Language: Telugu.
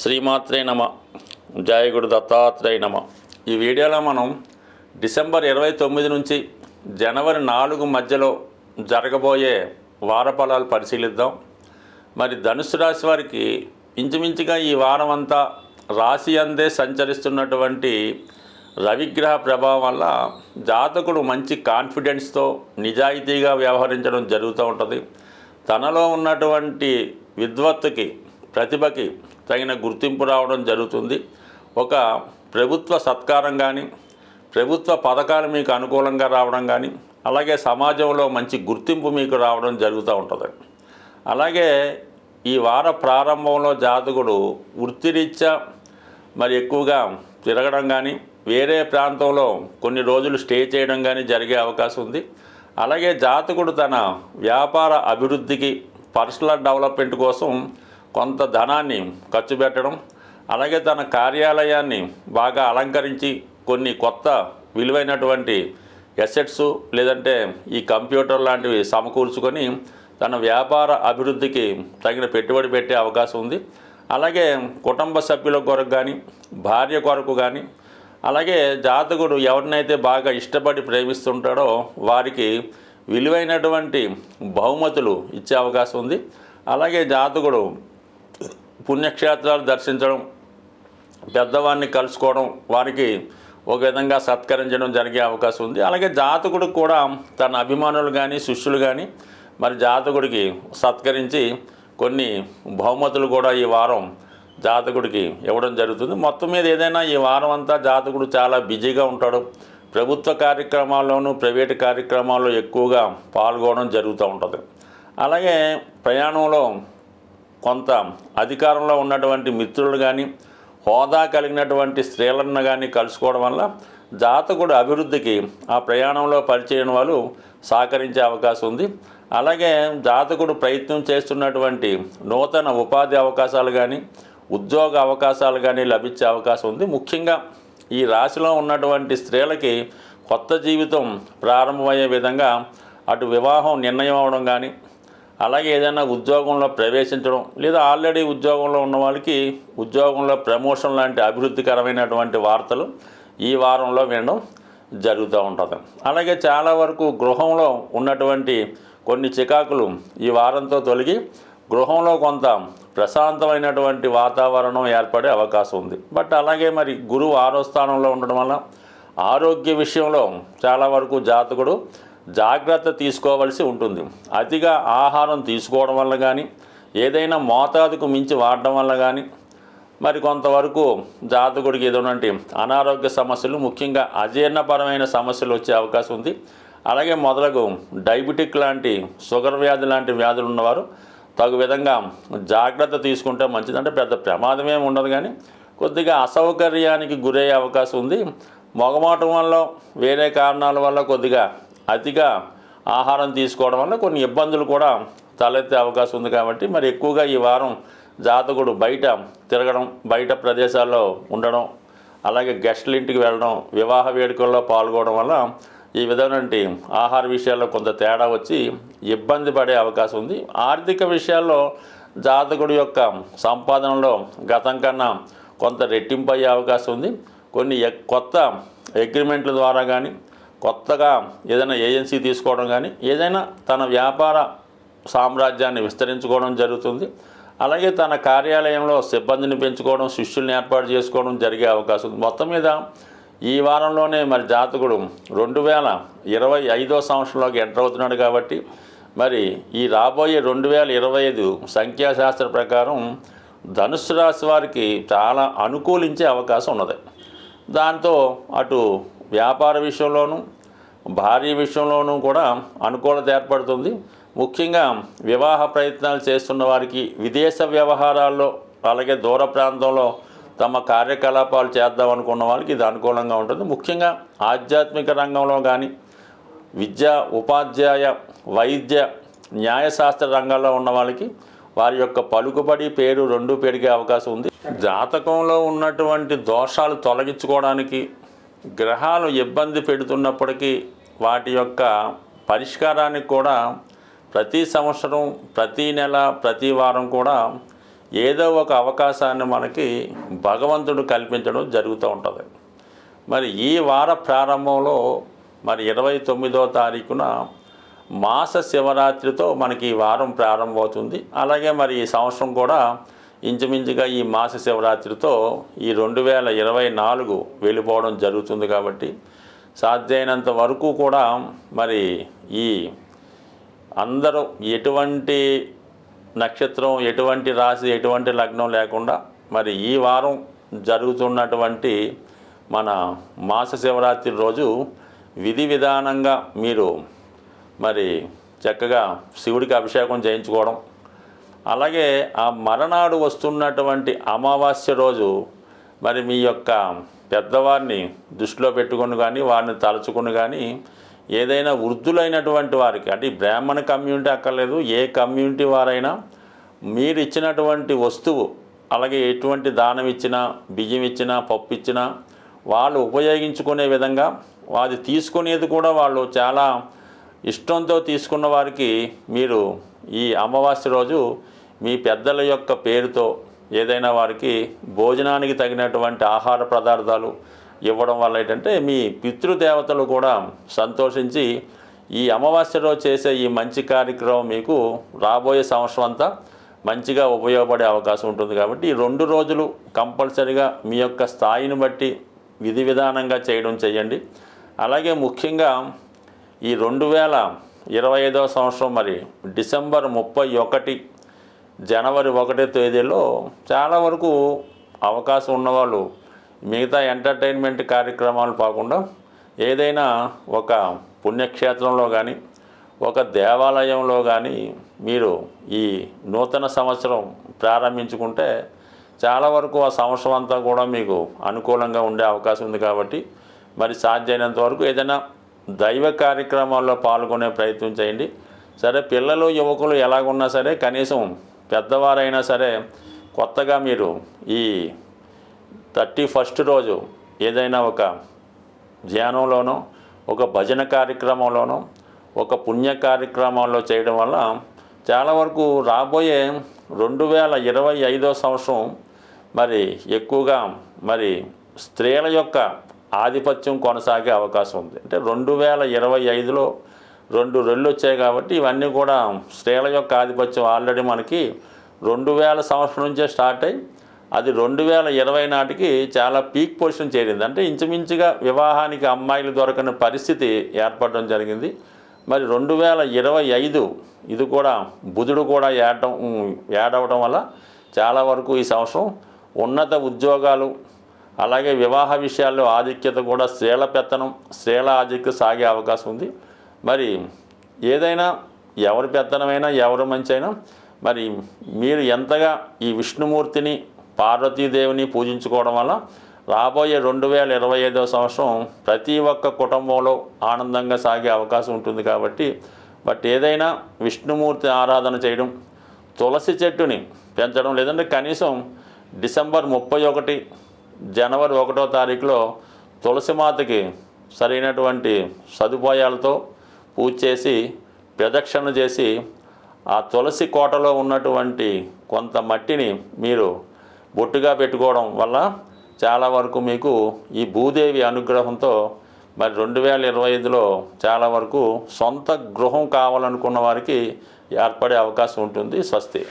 శ్రీమాత్రే నమ. జయగుడు దత్తాత్రేయ నమ. ఈ వీడియోలో మనం డిసెంబర్ ఇరవై తొమ్మిది నుంచి జనవరి నాలుగు మధ్యలో జరగబోయే వారఫలాలు పరిశీలిద్దాం. మరి ధనుసు రాశి వారికి ఇంచుమించుగా ఈ వారం అంతా రాశి అందే సంచరిస్తున్నటువంటి రవిగ్రహ ప్రభావం వల్ల జాతకుడు మంచి కాన్ఫిడెన్స్తో నిజాయితీగా వ్యవహరించడం జరుగుతూ ఉంటుంది. తనలో ఉన్నటువంటి విద్వత్తుకి ప్రతిభకి తగిన గుర్తింపు రావడం జరుగుతుంది. ఒక ప్రభుత్వ సత్కారం కానీ ప్రభుత్వ పథకాలు మీకు అనుకూలంగా రావడం కానీ అలాగే సమాజంలో మంచి గుర్తింపు మీకు రావడం జరుగుతూ ఉంటుంది. అలాగే ఈ వార ప్రారంభంలో జాతకుడు వృత్తిరీత్యా మరి ఎక్కువగా తిరగడం కానీ వేరే ప్రాంతంలో కొన్ని రోజులు స్టే చేయడం కానీ జరిగే అవకాశం ఉంది. అలాగే జాతకుడు తన వ్యాపార అభివృద్ధికి పర్సనల్ డెవలప్మెంట్ కోసం కొంత ధనాన్ని ఖర్చు పెట్టడం అలాగే తన కార్యాలయాన్ని బాగా అలంకరించి కొన్ని కొత్త విలువైనటువంటి ఎసెట్స్ లేదంటే ఈ కంప్యూటర్ లాంటివి సమకూర్చుకొని తన వ్యాపార అభివృద్ధికి తగిన పెట్టుబడి పెట్టే అవకాశం ఉంది. అలాగే కుటుంబ సభ్యుల కొరకు కానీ భార్య కొరకు కానీ అలాగే జాతకుడు ఎవరినైతే బాగా ఇష్టపడి ప్రేమిస్తుంటాడో వారికి విలువైనటువంటి బహుమతులు ఇచ్చే అవకాశం ఉంది. అలాగే జాతకుడు పుణ్యక్షేత్రాలు దర్శించడం పెద్దవారిని కలుసుకోవడం వారికి ఒక విధంగా సత్కరించడం జరిగే అవకాశం ఉంది. అలాగే జాతకుడికి కూడా తన అభిమానులు కానీ శిష్యులు కానీ మరి జాతకుడికి సత్కరించి కొన్ని బహుమతులు కూడా ఈ వారం జాతకుడికి ఇవ్వడం జరుగుతుంది. మొత్తం మీద ఏదైనా ఈ వారం అంతా జాతకుడు చాలా బిజీగా ఉంటాడు. ప్రభుత్వ కార్యక్రమాల్లోనూ ప్రైవేటు కార్యక్రమాల్లో ఎక్కువగా పాల్గొనడం జరుగుతూ ఉంటుంది. అలాగే ప్రయాణంలో కొంత అధికారంలో ఉన్నటువంటి మిత్రులు కానీ హోదా కలిగినటువంటి స్త్రీలను కానీ కలుసుకోవడం వల్ల జాతకుడు అభివృద్ధికి ఆ ప్రయాణంలో పరిచయం వాళ్ళు సహకరించే అవకాశం ఉంది. అలాగే జాతకుడు ప్రయత్నం చేస్తున్నటువంటి నూతన ఉపాధి అవకాశాలు కానీ ఉద్యోగ అవకాశాలు కానీ లభించే అవకాశం ఉంది. ముఖ్యంగా ఈ రాశిలో ఉన్నటువంటి స్త్రీలకి కొత్త జీవితం ప్రారంభమయ్యే విధంగా అటు వివాహం నిర్ణయం అవడం కానీ అలాగే ఏదైనా ఉద్యోగంలో ప్రవేశించడం లేదా ఆల్రెడీ ఉద్యోగంలో ఉన్న వాళ్ళకి ఉద్యోగంలో ప్రమోషన్ లాంటి అభివృద్ధికరమైనటువంటి వార్తలు ఈ వారంలో వినడం జరుగుతూ ఉంటుంది. అలాగే చాలా వరకు గృహంలో ఉన్నటువంటి కొన్ని చికాకులు ఈ వారంతో తొలగి గృహంలో కొంత ప్రశాంతమైనటువంటి వాతావరణం ఏర్పడే అవకాశం ఉంది. బట్ అలాగే మరి గురువు ఆరో స్థానంలో ఉండడం వల్ల ఆరోగ్య విషయంలో చాలా వరకు జాతకుడు జాగ్రత్త తీసుకోవలసి ఉంటుంది. అతిగా ఆహారం తీసుకోవడం వల్ల కానీ ఏదైనా మోతాదుకు మించి వాడడం వల్ల కానీ మరి కొంతవరకు జాతకుడికి ఏదోనంటే అనారోగ్య సమస్యలు ముఖ్యంగా అజీర్ణపరమైన సమస్యలు వచ్చే అవకాశం ఉంది. అలాగే మొదలగు డయాబెటిక్ లాంటి షుగర్ వ్యాధి లాంటి వ్యాధులు ఉన్నవారు తగు విధంగా జాగ్రత్త తీసుకుంటే మంచిది. అంటే పెద్ద ప్రమాదం ఏమి ఉండదు కానీ కొద్దిగా అసౌకర్యానికి గురయ్యే అవకాశం ఉంది. మొగమాటం వల్ల వేరే కారణాల వల్ల కొద్దిగా అతిగా ఆహారం తీసుకోవడం వల్ల కొన్ని ఇబ్బందులు కూడా తలెత్తే అవకాశం ఉంది కాబట్టి మరి ఎక్కువగా ఈ వారం జాతకుడు బయట తిరగడం బయట ప్రదేశాల్లో ఉండడం అలాగే గెస్టుల ఇంటికి వెళ్ళడం వివాహ వేడుకల్లో పాల్గొనడం వల్ల ఈ విధమైనటువంటి ఆహార విషయాల్లో కొంత తేడా వచ్చి ఇబ్బంది పడే అవకాశం ఉంది. ఆర్థిక విషయాల్లో జాతకుడి యొక్క సంపాదనలో గతం కన్నా కొంత రెట్టింపు అయ్యే అవకాశం ఉంది. కొన్ని కొత్త అగ్రిమెంట్ల ద్వారా కానీ కొత్తగా ఏదైనా ఏజెన్సీ తీసుకోవడం కానీ ఏదైనా తన వ్యాపార సామ్రాజ్యాన్ని విస్తరించుకోవడం జరుగుతుంది. అలాగే తన కార్యాలయంలో సిబ్బందిని పెంచుకోవడం శిష్యుల్ని ఏర్పాటు చేసుకోవడం జరిగే అవకాశం ఉంది. మొత్తం మీద ఈ వారంలోనే మరి జాతకుడు రెండు వేల ఇరవై ఐదో సంవత్సరంలోకి ఎంటర్ అవుతున్నాడు కాబట్టి మరి ఈ రాబోయే రెండు వేల ఇరవై ఐదు సంఖ్యాశాస్త్ర ప్రకారం ధనుసు రాశి వారికి చాలా అనుకూలించే అవకాశం ఉన్నది. దాంతో అటు వ్యాపార విషయంలోనూ భార్య విషయంలోనూ కూడా అనుకూలత ఏర్పడుతుంది. ముఖ్యంగా వివాహ ప్రయత్నాలు చేస్తున్న వారికి విదేశ వ్యవహారాల్లో అలాగే దూర ప్రాంతంలో తమ కార్యకలాపాలు చేద్దాం అనుకున్న వాళ్ళకి ఇది అనుకూలంగా ఉంటుంది. ముఖ్యంగా ఆధ్యాత్మిక రంగంలో కానీ విద్య ఉపాధ్యాయ వైద్య న్యాయశాస్త్ర రంగాల్లో ఉన్న వాళ్ళకి వారి యొక్క పలుకుబడి పేరు రెండు పెరిగే అవకాశం ఉంది. జాతకంలో ఉన్నటువంటి దోషాలు తొలగించుకోవడానికి గ్రహాలు ఇబ్బంది పెడుతున్నప్పటికీ వాటి యొక్క పరిష్కారానికి కూడా ప్రతి సంవత్సరం ప్రతి నెల ప్రతి వారం కూడా ఏదో ఒక అవకాశాన్ని మనకి భగవంతుడు కల్పించడం జరుగుతూ ఉంటుంది. మరి ఈ వార ప్రారంభంలో మరి ఇరవై తొమ్మిదో తారీఖున మాస శివరాత్రితో మనకి ఈ వారం ప్రారంభమవుతుంది. అలాగే మరి ఈ సంవత్సరం కూడా ఇంచుమించుగా ఈ మాస శివరాత్రితో ఈ రెండు వేల ఇరవై నాలుగు వెళ్ళిపోవడం జరుగుతుంది కాబట్టి సాధ్యమైనంత వరకు కూడా మరి ఈ అందరూ ఎటువంటి నక్షత్రం ఎటువంటి రాశి ఎటువంటి లగ్నం లేకుండా మరి ఈ వారం జరుగుతున్నటువంటి మన మాస శివరాత్రి రోజు విధి విధానంగా మీరు మరి చక్కగా శివుడికి అభిషేకం చేయించుకోవడం అలాగే ఆ మరనాడు వస్తున్నటువంటి అమావాస్య రోజు మరి మీ యొక్క పెద్దవారిని దృష్టిలో పెట్టుకుని కానీ వారిని తలుచుకుని కానీ ఏదైనా వృద్ధులైనటువంటి వారికి అంటే బ్రాహ్మణ కమ్యూనిటీ అక్కర్లేదు ఏ కమ్యూనిటీ వారైనా మీరు ఇచ్చినటువంటి వస్తువు అలాగే ఎటువంటి దానం ఇచ్చినా బియ్యం ఇచ్చినా పప్పు ఇచ్చినా వాళ్ళు ఉపయోగించుకునే విధంగా అది తీసుకునేది కూడా వాళ్ళు చాలా ఇష్టంతో తీసుకున్న వారికి మీరు ఈ అమావాస్య రోజు మీ పెద్దల యొక్క పేరుతో ఏదైనా వారికి భోజనానికి తగినటువంటి ఆహార పదార్థాలు ఇవ్వడం వల్ల ఏంటంటే మీ పితృదేవతలు కూడా సంతోషించి ఈ అమావాస్యలో చేసే ఈ మంచి కార్యక్రమం మీకు రాబోయే సంవత్సరం అంతా మంచిగా ఉపయోగపడే అవకాశం ఉంటుంది కాబట్టి ఈ రెండు రోజులు కంపల్సరిగా మీ యొక్క స్థాయిని బట్టి విధి విధానంగా చేయడం చేయండి. అలాగే ముఖ్యంగా ఈ రెండు వేల ఇరవై ఐదవ సంవత్సరం మరి డిసెంబర్ ముప్పై ఒకటి జనవరి ఒకటో తేదీలో చాలా వరకు అవకాశం ఉన్నవాళ్ళు మిగతా ఎంటర్టైన్మెంట్ కార్యక్రమాలు కాకుండా ఏదైనా ఒక పుణ్యక్షేత్రంలో కానీ ఒక దేవాలయంలో కానీ మీరు ఈ నూతన సంవత్సరం ప్రారంభించుకుంటే చాలా వరకు ఆ సంవత్సరం అంతా కూడా మీకు అనుకూలంగా ఉండే అవకాశం ఉంది కాబట్టి మరి సాధ్యమైనంత వరకు ఏదైనా దైవ కార్యక్రమాల్లో పాల్గొనే ప్రయత్నం చేయండి. సరే పిల్లలు యువకులు ఎలాగున్నా సరే కనీసం పెద్దవారైనా సరే కొత్తగా మీరు ఈ థర్టీ ఫస్ట్ రోజు ఏదైనా ఒక ధ్యానంలోనో ఒక భజన కార్యక్రమంలోనో ఒక పుణ్య కార్యక్రమంలో చేయడం వల్ల చాలా వరకు రాబోయే రెండు వేల ఇరవై ఐదో సంవత్సరం మరి ఎక్కువగా మరి స్త్రీల యొక్క ఆధిపత్యం కొనసాగే అవకాశం ఉంది. అంటే రెండు వేల ఇరవై ఐదులో రెండు రెళ్ళు వచ్చాయి కాబట్టి ఇవన్నీ కూడా స్త్రీల యొక్క ఆధిపత్యం ఆల్రెడీ మనకి రెండు వేల సంవత్సరం నుంచే స్టార్ట్ అయ్యి అది రెండు వేల ఇరవై నాటికి చాలా పీక్ పొజిషన్ చేరింది. అంటే ఇంచుమించుగా వివాహానికి అమ్మాయిలు దొరకని పరిస్థితి ఏర్పడడం జరిగింది. మరి రెండు వేల ఇరవై ఐదు ఇది కూడా బుధుడు కూడా ఏడటం యాడ్ అవ్వడం వల్ల చాలా వరకు ఈ సంవత్సరం ఉన్నత ఉద్యోగాలు అలాగే వివాహ విషయాల్లో ఆధిక్యత కూడా స్త్రీల పెత్తనం స్త్రీల ఆధిక్యత సాగే అవకాశం ఉంది. మరి ఏదైనా ఎవరి పెత్తనమైనా ఎవరు మంచి అయినా మరి మీరు ఎంతగా ఈ విష్ణుమూర్తిని పార్వతీదేవిని పూజించుకోవడం వల్ల రాబోయే రెండు వేల ఇరవై ఐదవ సంవత్సరం ప్రతి ఒక్క కుటుంబంలో ఆనందంగా సాగే అవకాశం ఉంటుంది కాబట్టి బట్ ఏదైనా విష్ణుమూర్తి ఆరాధన చేయడం తులసి చెట్టుని పెంచడం లేదంటే కనీసం డిసెంబర్ ముప్పై ఒకటి జనవరి ఒకటో తారీఖులో తులసి మాతకి సరైనటువంటి సదుపాయాలతో పూజ చేసి ప్రదక్షిణ చేసి ఆ తులసి కోటలో ఉన్నటువంటి కొంత మట్టిని మీరు బొట్టుగా పెట్టుకోవడం వల్ల చాలా వరకు మీకు ఈ భూదేవి అనుగ్రహంతో మరి రెండు వేల ఇరవై ఐదులో చాలా వరకు సొంత గృహం కావాలనుకున్న వారికి ఏర్పడే అవకాశం ఉంటుంది స్వస్తి.